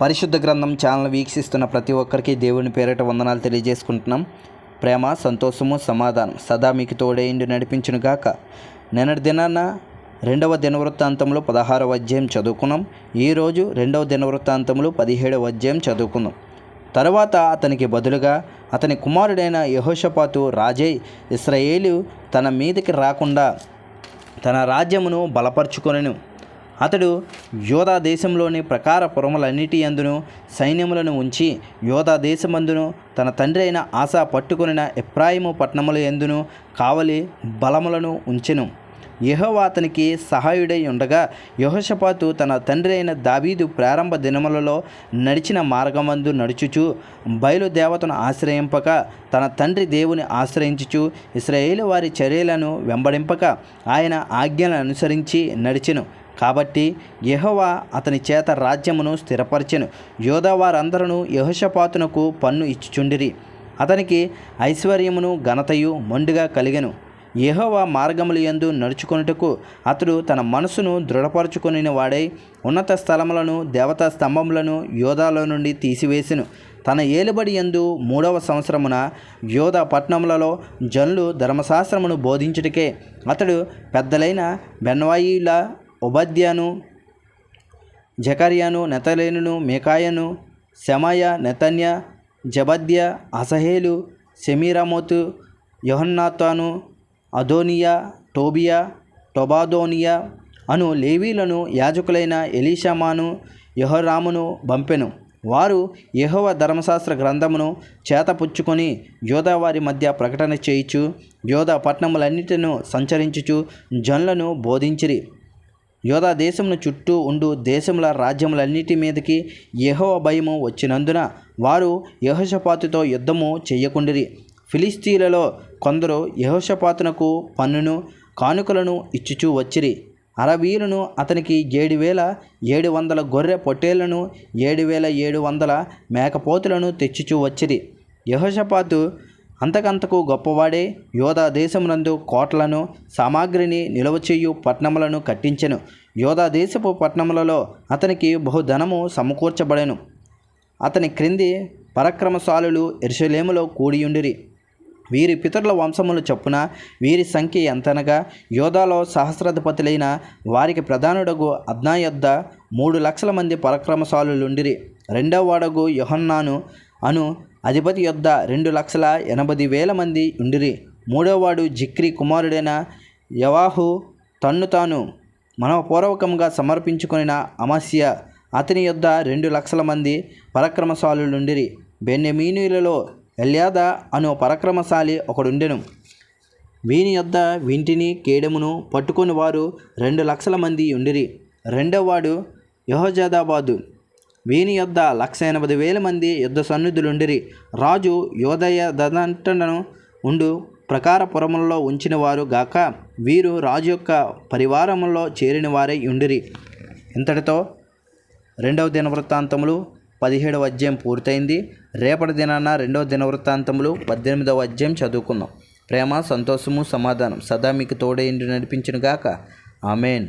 పరిశుద్ధ గ్రంథం ఛానల్ వీక్షిస్తున్న ప్రతి ఒక్కరికి దేవుని పేరిట వందనాలు తెలియజేసుకుంటున్నాం. ప్రేమ సంతోషము సమాధానం సదా మీకు తోడేయండి నడిపించును గాక నిన్నటి దినాన రెండవ దినవృత్తాంతంలో పదహారవ అధ్యాయం చదువుకున్నాం. ఈరోజు రెండవ దినవృత్తాంతంలో పదిహేడవ అధ్యాయం చదువుకుందాం. తరువాత అతనికి బదులుగా అతని కుమారుడైన యహోషపాతు రాజై ఇస్రాయేలు తన మీదకి రాకుండా తన రాజ్యమును బలపరుచుకొనెను. అతడు యోధా దేశంలోని ప్రకార పురములన్నిటి అందును సైన్యములను ఉంచి యోధా దేశమందును తన తండ్రి అయిన ఆశ పట్టుకునిన ఎప్రాయిము పట్టణముల ఎందును కావలి బలములను ఉంచెను. యెహోవా అతనికి సహాయుడై ఉండగా యహోషపాతు తన తండ్రి అయిన దావీదు ప్రారంభ దినములలో నడిచిన మార్గమందు నడుచుచు బయలుదేవతను ఆశ్రయింపక తన తండ్రి దేవుని ఆశ్రయించుచు ఇస్రాయేలు వారి చర్యలను వెంబడింపక ఆయన ఆజ్ఞలను అనుసరించి నడిచెను. కాబట్టి యెహోవా అతని చేత రాజ్యమును స్థిరపరచెను. యోధా వారందరూ యహోషపాతునకు పన్ను ఇచ్చుచుండిరి. అతనికి ఐశ్వర్యమును ఘనతయు మొండుగా కలిగెను. యహోవా మార్గములు యందు నడుచుకొనుటకు అతడు తన మనసును దృఢపరచుకుని వాడై ఉన్నత స్థలములను దేవతా స్తంభములను యోధాలో నుండి తీసివేసెను. తన ఏలుబడి యందు మూడవ సంవత్సరమున యోధ పట్టణములలో జనులు ధర్మశాస్త్రమును బోధించుటకే అతడు పెద్దలైన బెన్వాయిల ఉబద్యను జకర్యాను నెతలేనును మేకాయను శమయ నెతన్య జబద్య అసహేలు సెమీరామోతు యోహన్నాతాను అదోనియా టోబియా టొబాదోనియా అను లేవీలను యాజకులైన ఎలీషమాను యహోరామును పంపెను. వారు యహోవ ధర్మశాస్త్ర గ్రంథమును చేతపుచ్చుకొని యోధా వారి మధ్య ప్రకటన చేయుచు యోధా పట్టణములన్నిటిను సంచరించుచు జన్లను బోధించిరి. యోధా దేశమును చుట్టూ ఉండు దేశముల రాజ్యములన్నిటి మీదకి యహో భయము వచ్చినందున వారు యహోషపాతుతో యుద్ధము చెయ్యకుండిరి ఫిలిస్తీన్లలో కొందరు యహోషపాతునకు పన్నును కానుకలను ఇచ్చుచూ వచ్చిరి. అరవీలను అతనికి ఏడు వేల ఏడు వందల గొర్రె పొట్టేళ్ళను ఏడు వేల ఏడు వందల మేకపోతులను తెచ్చుచూ వచ్చిరి. యహోషపాతు అంతకంతకు గొప్పవాడే యోధా దేశమునందు కోటలను సామాగ్రిని నిలవచేయు పట్టణములను కట్టించెను. యోధా దేశపు పట్టణములలో అతనికి బహుధనము సమకూర్చబడెను. అతని క్రింది పరక్రమశాలులు ఎరుసలేములో కూడియుండిరి. వీరి పితరుల వంశములు చొప్పున వీరి సంఖ్య ఎంతనగా యోధాలో సహస్రాధిపతులైన వారికి ప్రధానుడగు అద్నా యొద్ద మూడు లక్షల మంది పరక్రమశాలులుండిరి. రెండవ వాడగు యోహన్నాను అను అధిపతి యొద్ద రెండు లక్షల ఎనభై వేల మంది ఉండిరి. మూడోవాడు జిక్రి కుమారుడైన యవాహు తన్ను తాను మనపూర్వకంగా సమర్పించుకున్న అమస్య. అతని యొద్ద రెండు లక్షల మంది పరక్రమశాలులుండిరి. బెన్నెమీనులలో ఎల్యాద అను పరక్రమశాలి ఒకడుండెను. వీని యొద్ద వింటిని కేడమును పట్టుకుని వారు రెండు లక్షల మంది ఉండిరి. రెండోవాడు యహోజాదాబాదు. వీని యొద్ద లక్ష ఎనభై వేల మంది యుద్ధ సన్నిధులుండిరి. రాజు యోధయ దదంటను ఉండు ప్రకార పురములలో ఉంచిన వారు గాక వీరు రాజు యొక్క పరివారములో చేరిన వారే ఉండిరి. ఇంతటితో రెండవ దినవృత్తాంతములు పదిహేడవ అధ్యాయం పూర్తయింది. రేపటి దినాన రెండవ దినవృత్తాంతములు పద్దెనిమిదవ అధ్యాయం చదువుకుందాం. ప్రేమ సంతోషము సమాధానం సదా మీకు తోడేండి నడిపించిన గాక. ఆమెన్.